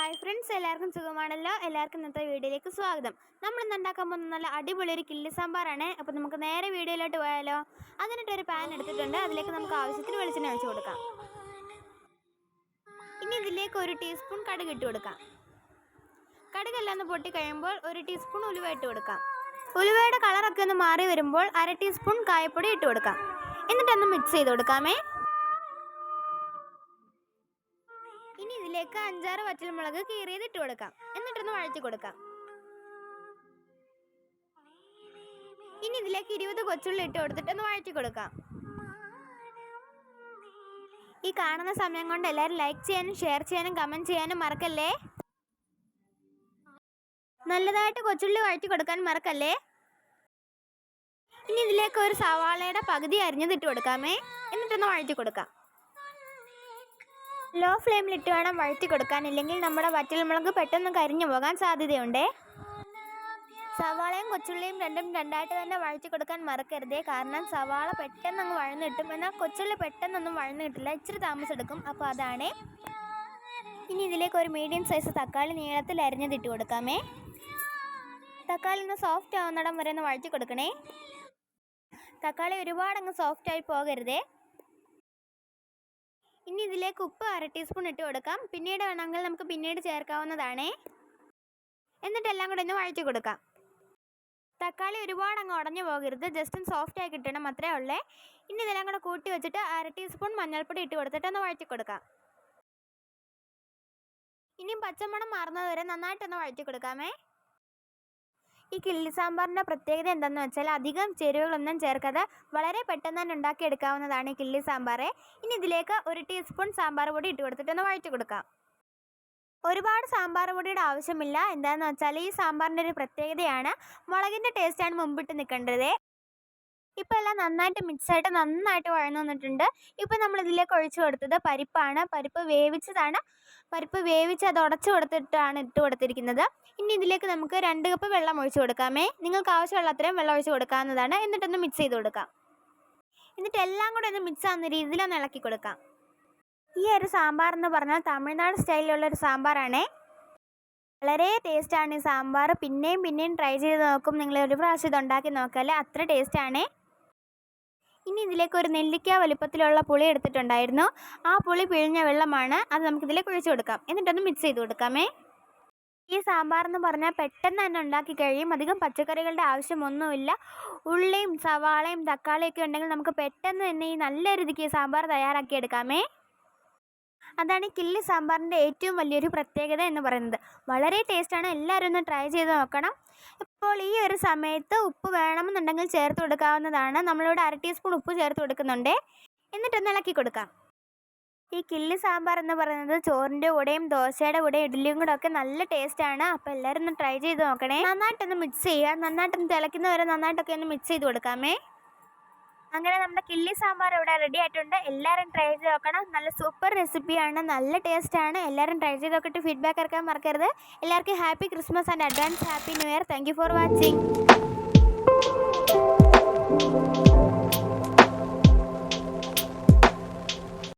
Hi friends എല്ലാവർക്കും സുഖമാണല്ലോ? എല്ലാവർക്കും ഇന്നത്തെ വീഡിയോയിലേക്ക് സ്വാഗതം. നമ്മൾ ഇന്ന് ഉണ്ടാക്കാൻ പോകുന്ന നല്ല അടിപൊളി ഒരു കില്ലി സാമ്പാറാണ്. അപ്പോൾ നമുക്ക് നേരെ വീഡിയോയിലോട്ട് പോയാലോ? അതിനിട്ട് ഒരു പാൻ എടുത്തിട്ടുണ്ട്. അതിലേക്ക് നമുക്ക് ആവശ്യത്തിന് വെളിച്ചെണ്ണ ഒഴിച്ചു കൊടുക്കാം. ഇനി ഇതിലേക്ക് ഒരു ടീസ്പൂൺ കടുക് ഇട്ട് കൊടുക്കാം. കടുകെല്ലാം ഒന്ന് പൊട്ടി കഴിയുമ്പോൾ ഒരു ടീസ്പൂൺ ഉലുവ ഇട്ട് കൊടുക്കാം. ഉലുവയുടെ കളറൊക്കെ ഒന്ന് മാറി വരുമ്പോൾ അര ടീസ്പൂൺ കായപ്പൊടി ഇട്ട് കൊടുക്കാം. എന്നിട്ടൊന്ന് മിക്സ് ചെയ്ത് കൊടുക്കാമേ. ഇതിലേക്ക് അഞ്ചാറ് വറ്റൽമുളക് കീറിയത് ഇട്ട് കൊടുക്കാം. എന്നിട്ടൊന്ന് വഴറ്റി കൊടുക്കാം. ഇനി ഇതിലേക്ക് ഇരുപത് കൊച്ചുള്ളി ഇട്ട് കൊടുത്തിട്ട് ഒന്ന് വഴറ്റി കൊടുക്കാം. ഈ കാണുന്ന സമയം കൊണ്ട് എല്ലാവരും ലൈക്ക് ചെയ്യാനും ഷെയർ ചെയ്യാനും കമന്റ് ചെയ്യാനും മറക്കല്ലേ? നല്ലതായിട്ട് കൊച്ചുള്ളി വഴറ്റി കൊടുക്കാൻ മറക്കല്ലേ? ഇനി ഇതിലേക്ക് ഒരു സവാളയുടെ പകുതി അരിഞ്ഞത് ഇട്ട് കൊടുക്കാമേ. എന്നിട്ടൊന്ന് വഴറ്റി കൊടുക്കാം. ലോ ഫ്ലെയിമിലിട്ട് വേണം വഴറ്റി കൊടുക്കാൻ. ഇല്ലെങ്കിൽ നമ്മുടെ വറ്റൽമുളക് പെട്ടെന്ന് കരിഞ്ഞു പോകാൻ സാധ്യതയുണ്ട്. സവാളയും കൊച്ചുള്ളിയും രണ്ടും രണ്ടായിട്ട് തന്നെ വഴറ്റി കൊടുക്കാൻ മറക്കരുതേ. കാരണം സവാള പെട്ടെന്ന് അങ്ങ് വഴന്ന് കിട്ടും. എന്നാൽ കൊച്ചുള്ളി പെട്ടെന്നൊന്നും വഴന്ന് കിട്ടില്ല. ഇച്ചിരി താമസമെടുക്കും അപ്പോൾ അതാണ്. ഇനി ഇതിലേക്ക് ഒരു മീഡിയം സൈസ് തക്കാളി നീളത്തിൽ അരിഞ്ഞതിട്ട് കൊടുക്കാമേ. തക്കാളി ഒന്ന് സോഫ്റ്റ് ആവുന്നിടം വരെ ഒന്ന് വഴറ്റി കൊടുക്കണേ. തക്കാളി ഒരുപാട് അങ്ങ് സോഫ്റ്റ് ആയി പോകരുതേ. ഇനി ഇതിലേക്ക് ഉപ്പ് അര ടീസ്പൂൺ ഇട്ട് കൊടുക്കാം. പിന്നീട് വേണമെങ്കിൽ നമുക്ക് പിന്നീട് ചേർക്കാവുന്നതാണേ. എന്നിട്ട് എല്ലാം കൂടെ ഒന്ന് വഴറ്റി കൊടുക്കാം. തക്കാളി ഒരുപാട് അങ്ങ് ഉടഞ്ഞു പോകരുത്. ജസ്റ്റ് ഒന്ന് സോഫ്റ്റ് ആയി കിട്ടണം അത്രേ ഉള്ളേ. ഇനി ഇതെല്ലാം കൂടെ കൂട്ടി വെച്ചിട്ട് അര ടീസ്പൂൺ മഞ്ഞൾപ്പൊടി ഇട്ട് കൊടുത്തിട്ട് ഒന്ന് വഴറ്റി കൊടുക്കാം. ഇനിയും പച്ചമണം മാറുന്നത് വരെ നന്നായിട്ടൊന്ന് വഴറ്റി കൊടുക്കാമേ. ഈ കിള്ളി സാമ്പാറിന്റെ പ്രത്യേകത എന്താണെന്ന് വെച്ചാൽ അധികം ചേരുവകളൊന്നും ചേർക്കാതെ വളരെ പെട്ടെന്ന് തന്നെ ഉണ്ടാക്കിയെടുക്കാവുന്നതാണ് ഈ കിള്ളി സാമ്പാർ ഇനി ഇതിലേക്ക് ഒരു ടീസ്പൂൺ സാമ്പാർ പൊടി ഇട്ട് കൊടുത്തിട്ട് ഒന്ന് വഴറ്റി കൊടുക്കാം. ഒരുപാട് സാമ്പാർ പൊടിയുടെ ആവശ്യമില്ല. എന്താണെന്ന് വെച്ചാൽ ഈ സാമ്പാറിന്റെ ഒരു പ്രത്യേകതയാണ്. മുളകിന്റെ ടേസ്റ്റാണ് മുമ്പിട്ട് നിൽക്കേണ്ടത്. ഇപ്പോൾ എല്ലാം നന്നായിട്ട് മിക്സായിട്ട് നന്നായിട്ട് വഴന്നു വന്നിട്ടുണ്ട്. ഇപ്പോൾ നമ്മൾ ഇതിലേക്ക് ഒഴിച്ചു കൊടുത്തത് പരിപ്പാണ്. പരിപ്പ് വേവിച്ചതാണ്. പരിപ്പ് വേവിച്ച് അത് ഉടച്ചു കൊടുത്തിട്ടാണ് ഇട്ട് കൊടുത്തിരിക്കുന്നത്. ഇനി ഇതിലേക്ക് നമുക്ക് രണ്ട് കപ്പ് വെള്ളം ഒഴിച്ച് കൊടുക്കാമേ. നിങ്ങൾക്ക് ആവശ്യമുള്ള അത്രയും വെള്ളം ഒഴിച്ച് കൊടുക്കാവുന്നതാണ്. എന്നിട്ടൊന്ന് മിക്സ് ചെയ്ത് കൊടുക്കാം. എന്നിട്ട് എല്ലാം കൂടെ ഒന്ന് മിക്സ് ആവുന്ന രീതിയിൽ ഒന്ന് ഇളക്കി കൊടുക്കാം. ഈ ഒരു സാമ്പാർ എന്ന് പറഞ്ഞാൽ തമിഴ്നാട് സ്റ്റൈലിലുള്ള ഒരു സാമ്പാറാണേ. വളരെ ടേസ്റ്റാണ് ഈ സാമ്പാർ. പിന്നെയും പിന്നെയും ട്രൈ ചെയ്ത് നോക്കും. നിങ്ങൾ ഒരു പ്രാവശ്യം ഇത് ഉണ്ടാക്കി നോക്കാല്ലേ അത്ര ടേസ്റ്റാണേ ഇനി ഇതിലേക്ക് ഒരു നെല്ലിക്ക വലുപ്പത്തിലുള്ള പുളി എടുത്തിട്ടുണ്ടായിരുന്നു. ആ പുളി പിഴിഞ്ഞ വെള്ളമാണ് അത് നമുക്ക് ഇതിലേക്ക് ഒഴിച്ചു കൊടുക്കാം. എന്നിട്ടൊന്ന് മിക്സ് ചെയ്ത് കൊടുക്കാമേ. ഈ സാമ്പാർ എന്ന് പറഞ്ഞാൽ പെട്ടെന്ന് തന്നെ ഉണ്ടാക്കി കഴിയും. അധികം പച്ചക്കറികളുടെ ആവശ്യമൊന്നുമില്ല. ഉള്ളിയും സവാളയും തക്കാളിയൊക്കെ ഉണ്ടെങ്കിൽ നമുക്ക് പെട്ടെന്ന് തന്നെ ഈ നല്ല രീതിക്ക് സാമ്പാർ തയ്യാറാക്കി എടുക്കാമേ. അതാണ് കില്ലി സാമ്പാറിന്റെ ഏറ്റവും വലിയൊരു പ്രത്യേകത എന്ന് പറയുന്നത്. വളരെ ടേസ്റ്റാണ് എല്ലാവരും ഒന്ന് ട്രൈ ചെയ്ത് നോക്കണം. ഇപ്പോൾ ഈ ഒരു സമയത്ത് ഉപ്പ് വേണമെന്നുണ്ടെങ്കിൽ ചേർത്ത് കൊടുക്കാവുന്നതാണ്. നമ്മളിവിടെ അര ടീസ്പൂൺ ഉപ്പ് ചേർത്ത് കൊടുക്കുന്നുണ്ട്. എന്നിട്ടൊന്ന് ഇളക്കി കൊടുക്കാം. ഈ കിള്ളി സാമ്പാർ എന്ന് പറയുന്നത് ചോറിന്റെ കൂടെയും ദോശയുടെ കൂടെയും ഇഡ്ഡലിയും കൂടെ ഒക്കെ നല്ല ടേസ്റ്റാണ് അപ്പോൾ എല്ലാവരും ഒന്ന് ട്രൈ ചെയ്ത് നോക്കണേ. നന്നായിട്ടൊന്ന് മിക്സ് ചെയ്യുക. നന്നായിട്ടൊന്ന് തിളയ്ക്കുന്നവരെ നന്നായിട്ടൊക്കെ ഒന്ന് മിക്സ് ചെയ്ത് കൊടുക്കാമേ. അങ്ങനെ നമ്മുടെ കിള്ളി സാമ്പാർ ഇവിടെ റെഡി ആയിട്ടുണ്ട്. എല്ലാവരും ട്രൈ ചെയ്ത് നോക്കണം. നല്ല സൂപ്പർ റെസിപ്പിയാണ് നല്ല ടേസ്റ്റാണ് എല്ലാവരും ട്രൈ ചെയ്ത് നോക്കിയിട്ട് ഫീഡ്ബാക്ക് ഇറക്കാൻ മറക്കരുത്. എല്ലാവർക്കും happy Christmas and advance happy new year thank for watching